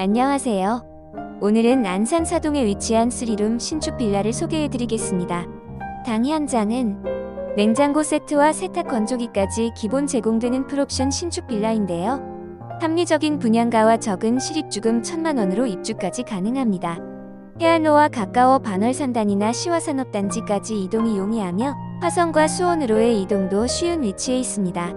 안녕하세요. 오늘은 안산 사동에 위치한 스리룸 신축 빌라를 소개해 드리겠습니다. 당 현장은 냉장고 세트와 세탁 건조기까지 기본 제공되는 풀옵션 신축 빌라인데요. 합리적인 분양가와 적은 실입주금 1천만 원으로 입주까지 가능합니다. 해안로와 가까워 반월산단이나 시화산업단지까지 이동이 용이하며 화성과 수원으로의 이동도 쉬운 위치에 있습니다.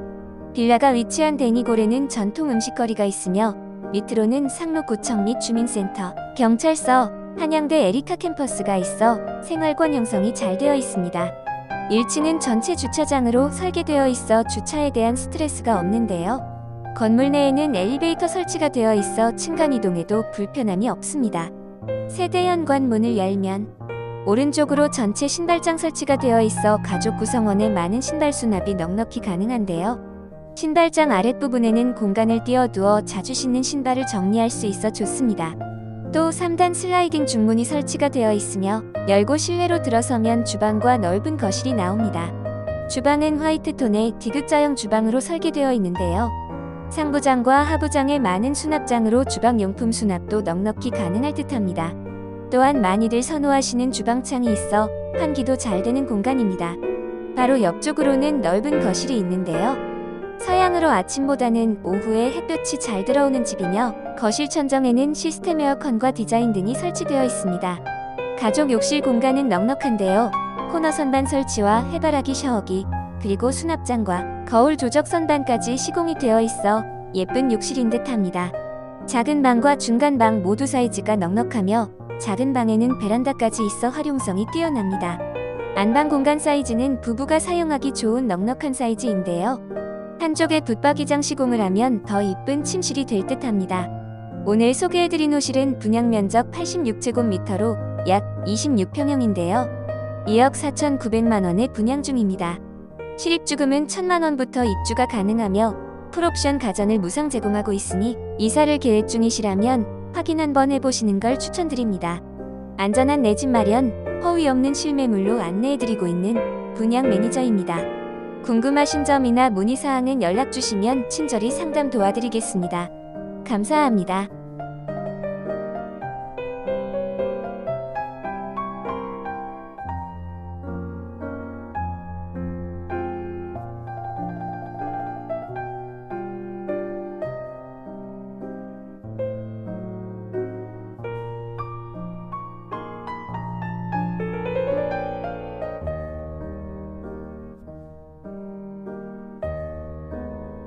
빌라가 위치한 댕이골에는 전통 음식거리가 있으며 밑으로는 상록구청 및 주민센터, 경찰서, 한양대 에리카 캠퍼스가 있어 생활권 형성이 잘 되어 있습니다. 1층은 전체 주차장으로 설계되어 있어 주차에 대한 스트레스가 없는데요. 건물 내에는 엘리베이터 설치가 되어 있어 층간 이동에도 불편함이 없습니다. 세대 현관 문을 열면 오른쪽으로 전체 신발장 설치가 되어 있어 가족 구성원에 많은 신발 수납이 넉넉히 가능한데요. 신발장 아랫부분에는 공간을 띄워두어 자주 신는 신발을 정리할 수 있어 좋습니다. 또 3단 슬라이딩 중문이 설치가 되어 있으며 열고 실내로 들어서면 주방과 넓은 거실이 나옵니다. 주방은 화이트 톤의 디귿자형 주방으로 설계되어 있는데요. 상부장과 하부장의 많은 수납장으로 주방 용품 수납도 넉넉히 가능할 듯합니다. 또한 많이들 선호하시는 주방창이 있어 환기도 잘 되는 공간입니다. 바로 옆쪽으로는 넓은 거실이 있는데요. 서양으로 아침보다는 오후에 햇볕이 잘 들어오는 집이며 거실 천정에는 시스템 에어컨과 디자인 등이 설치되어 있습니다. 가족 욕실 공간은 넉넉한데요. 코너 선반 설치와 해바라기 샤워기, 그리고 수납장과 거울 조적 선반까지 시공이 되어 있어 예쁜 욕실인 듯 합니다. 작은 방과 중간 방 모두 사이즈가 넉넉하며 작은 방에는 베란다까지 있어 활용성이 뛰어납니다. 안방 공간 사이즈는 부부가 사용하기 좋은 넉넉한 사이즈인데요. 한쪽에 붙박이장 시공을 하면 더 이쁜 침실이 될 듯 합니다. 오늘 소개해드린 호실은 분양 면적 86제곱미터로 약 26평형인데요. 2억 4,900만 원에 분양 중입니다. 실입주금은 1천만 원부터 입주가 가능하며 풀옵션 가전을 무상 제공하고 있으니 이사를 계획 중이시라면 확인 한번 해보시는 걸 추천드립니다. 안전한 내 집 마련, 허위 없는 실매물로 안내해드리고 있는 분양 매니저입니다. 궁금하신 점이나 문의사항은 연락 주시면 친절히 상담 도와드리겠습니다. 감사합니다.